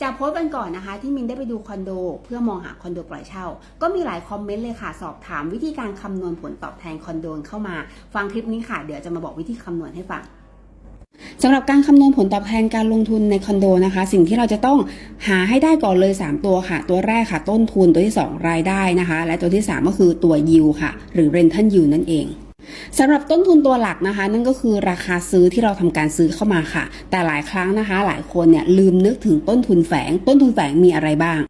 จากโพสต์กันก่อนนะคะ ที่มินได้ไปดูคอนโด เพื่อมองหาคอนโดปล่อยเช่า ก็มีหลายคอมเมนต์เลยค่ะ สอบถามวิธีการคำนวณผลตอบแทนคอนโดเข้ามา ฟังคลิปนี้ค่ะ เดี๋ยวจะมาบอกวิธีคำนวณให้ฟังสำหรับการคำนวณผลตอบแทนการลงทุนในคอนโดนะคะ สิ่งที่เราจะต้องหาให้ได้ก่อนเลย 3 ตัวค่ะ ตัวแรกค่ะ ต้นทุนตัวที่ 2 รายได้นะคะ และตัวที่ 3 ก็คือตัวยิวค่ะ หรือ rental yield นั่นเอง สำหรับต้นทุนตัวหลักนะคะ นั่นก็คือราคาซื้อที่เราทำการซื้อเข้ามาค่ะ แต่หลายครั้งนะคะ หลายคนเนี่ยลืมนึกถึงต้นทุนแฝง ต้นทุนแฝงมีอะไรบ้าง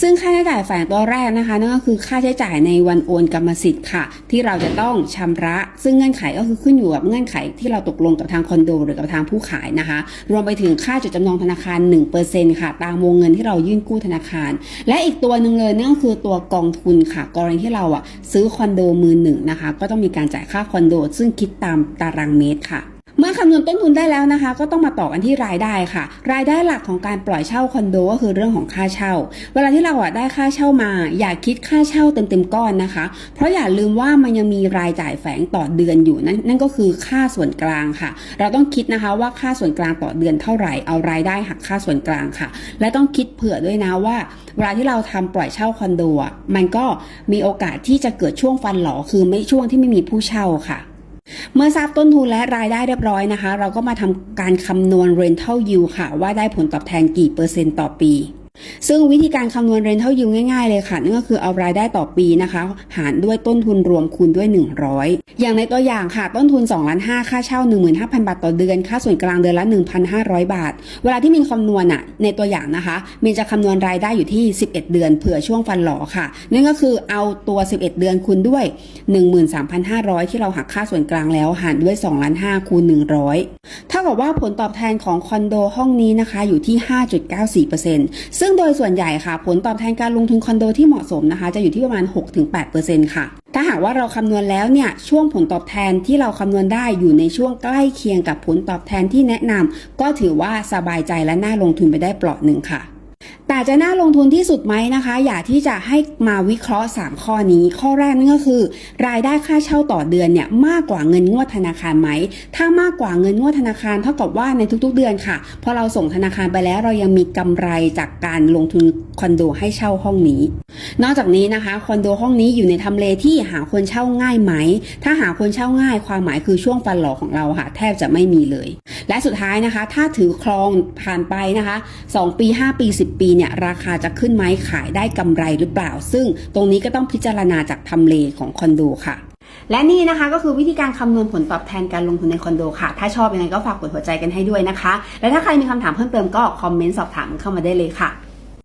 ซึ่งค่าใช้จ่ายแฝงตัวแรกนะคะนั่นก็คือค่าใช้จ่ายในวันโอนกรรมสิทธิ์ค่ะ ที่เราจะต้องชำระ ซึ่งเงื่อนไขก็คือขึ้นอยู่กับเงื่อนไขที่เราตกลงกับทางคอนโด หรือกับทางผู้ขายนะคะ รวมไปถึงค่าจดจำนองธนาคาร 1%ค่ะ ตามวงเงินที่เรายื่นกู้ธนาคาร และอีกตัวหนึ่งเลยนั่นก็คือตัวกองทุนค่ะ กรณีที่เราอะซื้อคอนโดมือหนึ่งนะคะ ก็ต้องมีการจ่ายค่าคอนโด ซึ่งคิดตามตารางเมตรค่ะ เมื่อคำนวณต้นทุนได้แล้วนะคะ ก็ต้องมาต่อกันที่รายได้ค่ะ รายได้หลักของการปล่อยเช่าคอนโดก็คือเรื่องของค่าเช่า เวลาที่เราอะได้ค่าเช่ามา อย่าคิดค่าเช่าเต็มๆก้อนนะคะ เพราะอย่าลืมว่ามันยังมีรายจ่ายแฝงต่อเดือนอยู่นั่นนั่นก็คือค่าส่วนกลางค่ะ เราต้องคิดนะคะว่าค่าส่วนกลางต่อเดือนเท่าไหร่เอารายได้หักค่าส่วนกลางค่ะ และต้องคิดเผื่อด้วยนะว่าเวลาที่เราทำปล่อยเช่าคอนโดมันก็มีโอกาสที่จะเกิดช่วงฟันหลอคือไม่ช่วงที่ไม่มีผู้เช่าค่ะ เมื่อทราบต้นทุนและรายได้เรียบร้อยนะคะ เราก็มาทำการคำนวณ rental yield ค่ะ ว่าได้ผลตอบแทนกี่เปอร์เซ็นต์ต่อปี ซึ่งวิธีการคำนวณ rental yield ง่ายๆเลยค่ะนั่นก็คือเอารายได้ต่อปีนะคะ หารด้วยต้นทุนรวมคูณด้วย 100 อย่างในตัวอย่างค่ะ ต้นทุน2ล้าน5ค่าเช่า 15,000 บาทต่อเดือน ค่าส่วนกลางเดือนละ 1,500 บาท เวลาที่มินคำนวณอะในตัวอย่างนะคะมินจะคำนวณรายได้อยู่ที่ 11 เดือนเผื่อช่วงฟันหลอค่ะนั่นก็คือเอาตัว 11 เดือนคูณด้วย 13,500 ที่เราหักค่าส่วนกลางแล้วหารด้วย2ล้าน5คูณ100เท่ากับว่าผลตอบแทนของคอนโดห้องนี้นะคะอยู่ที่ 5.94%ซึ่งึ่งโดยส่วนใหญ่ค่ะ ผลตอบแทนการลงทุนคอนโดที่เหมาะสมนะคะ จะอยู่ที่ประมาณ 6-8%ค่ะ ถ้าหากว่าเราคำนวณแล้วเนี่ย ช่วงผลตอบแทนที่เราคำนวณได้อยู่ในช่วงใกล้เคียงกับผลตอบแทนที่แนะนำก็ถือว่าสบายใจและน่าลงทุนไปได้เปลาะหนึ่งค่ะ แต่จะน่าลงทุนที่สุดไหมนะคะ อยากที่จะให้มาวิเคราะห์ 3 ข้อนี้ ข้อแรกนั่นก็คือ รายได้ค่าเช่าต่อเดือนเนี่ยมากกว่าเงินงวดธนาคารไหม ถ้ามากกว่าเงินงวดธนาคารเท่ากับว่าในทุกๆเดือนค่ะพอเราส่งธนาคารไปแล้วเรายังมีกำไรจากการลงทุนคอนโดให้เช่าห้องนี้ นอกจากนี้นะคะคอนโดห้องนี้อยู่ในทำเลที่หาคนเช่าง่ายไหม ถ้าหาคนเช่าง่ายความหมายคือช่วงฟันหลอของเราค่ะ แทบจะไม่มีเลย และสุดท้ายนะคะ ถ้าถือครองผ่านไปนะคะ 2 ปี 5 ปี 10 ปีเนี่ยราคาจะขึ้นไหมขายได้กำไรหรือเปล่า ซึ่งตรงนี้ก็ต้องพิจารณาจากทำเลของคอนโดค่ะและนี่นะคะก็คือวิธีการคำนวณผลตอบแทนการลงทุนในคอนโดค่ะ ถ้าชอบยังไงก็ฝากกดหัวใจกันให้ด้วยนะคะ และถ้าใครมีคำถามเพิ่มเติมก็คอมเมนต์สอบถามเข้ามาได้เลยค่ะ